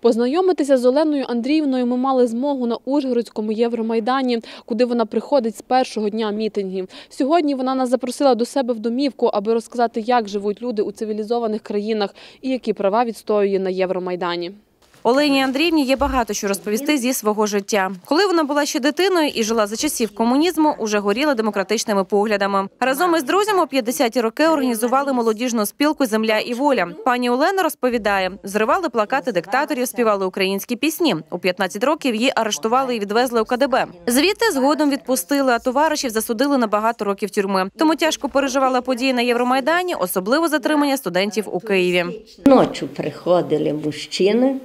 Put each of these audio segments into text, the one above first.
Познайомитися з Оленою Андріївною ми мали змогу на Ужгородському Євромайдані, куди вона приходить з першого дня мітингів. Сьогодні вона нас запросила до себе в домівку, аби розказати, як живуть люди у цивілізованих країнах і які права відстоює на Євромайдані. Олені Андріївні є багато що розповісти зі свого життя. Коли вона була ще дитиною і жила за часів комунізму, уже горіла демократичними поглядами. Разом із друзями у 50-ті роки організували молодіжну спілку Земля і воля. Пані Олена розповідає, зривали плакати диктаторів, співали українські пісні. У 15 років її арештували і відвезли у КДБ. Звідти згодом відпустили, а товаришів засудили на багато років тюрми. Тому тяжко переживала події на Євромайдані, особливо затримання студентів у Києві. Ночі приходили мужчини,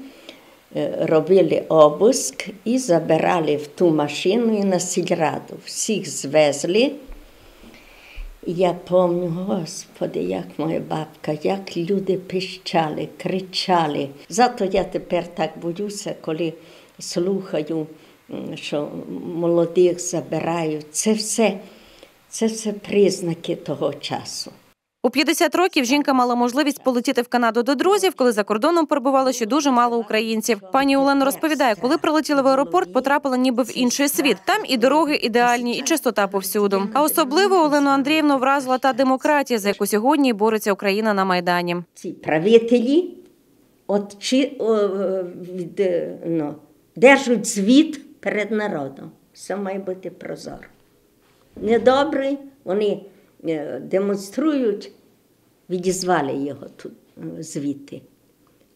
робили обиск і забирали в ту машину і на сільраду. Всіх звезли. Я пам'ятаю, Господи, як моя бабка, як люди пищали, кричали. Зато я тепер так боюся, коли слухаю, що молодих забирають. Це все, це все признаки того часу. У 50 років жінка мала можливість полетіти в Канаду до друзів, коли за кордоном перебувало ще дуже мало українців. Пані Олена розповідає, коли прилетіла в аеропорт, потрапила ніби в інший світ. Там і дороги ідеальні, і чистота повсюду. А особливо Олену Андріївну вразила та демократія, за яку сьогодні бореться Україна на майдані. ці правителі от, чи, від, ну, держать звіт перед народом. Все має бути прозоро. Недобрий, вони демонструють, відізвали його тут е, звідти.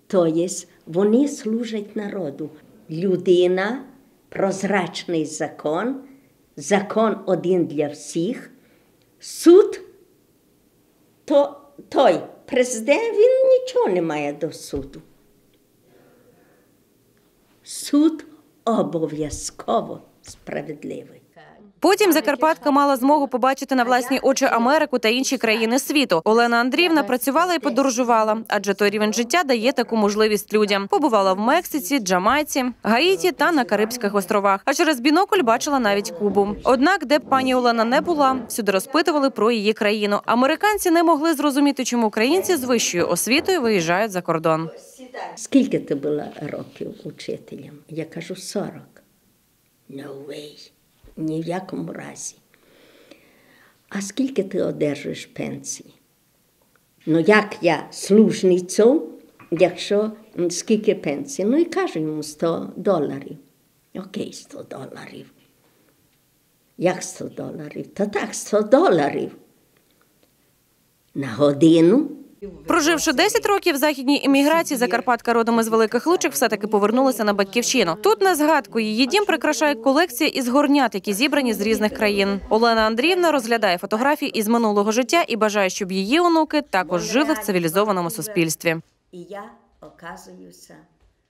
Тобто вони служать народу. Людина, прозрачний закон, закон один для всіх, суд то той президент він нічого не має до суду. Суд обов'язково справедливий. Потім Закарпатка мала змогу побачити на власні очі Америку та інші країни світу. Олена Андріївна працювала і подорожувала, адже той рівень життя дає таку можливість людям. Побувала в Мексиці, Джамайці, Гаїті та на Карибських островах. А через бінокль бачила навіть Кубу. Однак, де б пані Олена не була, всюди розпитували про її країну. Американці не могли зрозуміти, чому українці з вищою освітою виїжджають за кордон. Скільки ти була років учителем? Я кажу 40. No way. Ні в якому разі. А скільки ти одержуєш пенсії? Ну, як я служницю, якщо скільки пенсії? Ну і кажу йому 100 доларів. Окей, 100 доларів. Як 100 доларів? Та так, 100 доларів. На годину. Проживши 10 років в західній еміграції, Закарпатка родом із великих лучок все таки повернулася на батьківщину. Тут на згадку її дім прикрашає колекція із горнят, які зібрані з різних країн. Олена Андріївна розглядає фотографії із минулого життя і бажає, щоб її онуки також жили в цивілізованому суспільстві. І я оказуюся